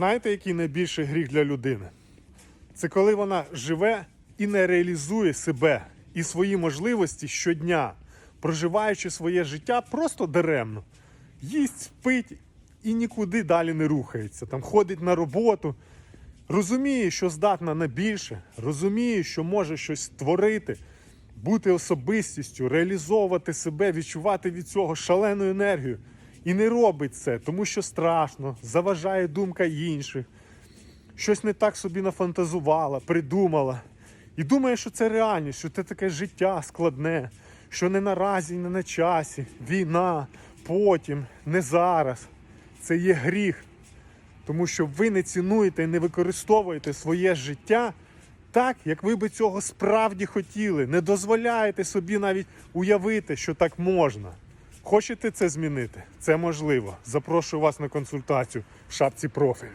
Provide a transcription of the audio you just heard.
знаєте, який найбільший гріх для людини? Це коли вона живе і не реалізує себе і свої можливості щодня, проживаючи своє життя просто даремно. Їсть, спить і нікуди далі не рухається. Там ходить на роботу, розуміє, що здатна на більше, розуміє, що може щось створити, бути особистістю, реалізовувати себе, відчувати від цього шалену енергію. І не робить це, тому що страшно, заважає думка інших щось не так собі нафантазувала, придумала. І думає, що це реальність, що це таке життя складне, що не наразі, не на часі, війна, потім, не зараз. Це є гріх. Тому що ви не цінуєте і не використовуєте своє життя так, як ви би цього справді хотіли. Не дозволяєте собі навіть уявити, що так можна. Хочете це змінити? Це можливо. Запрошую вас на консультацію в шапці профілю.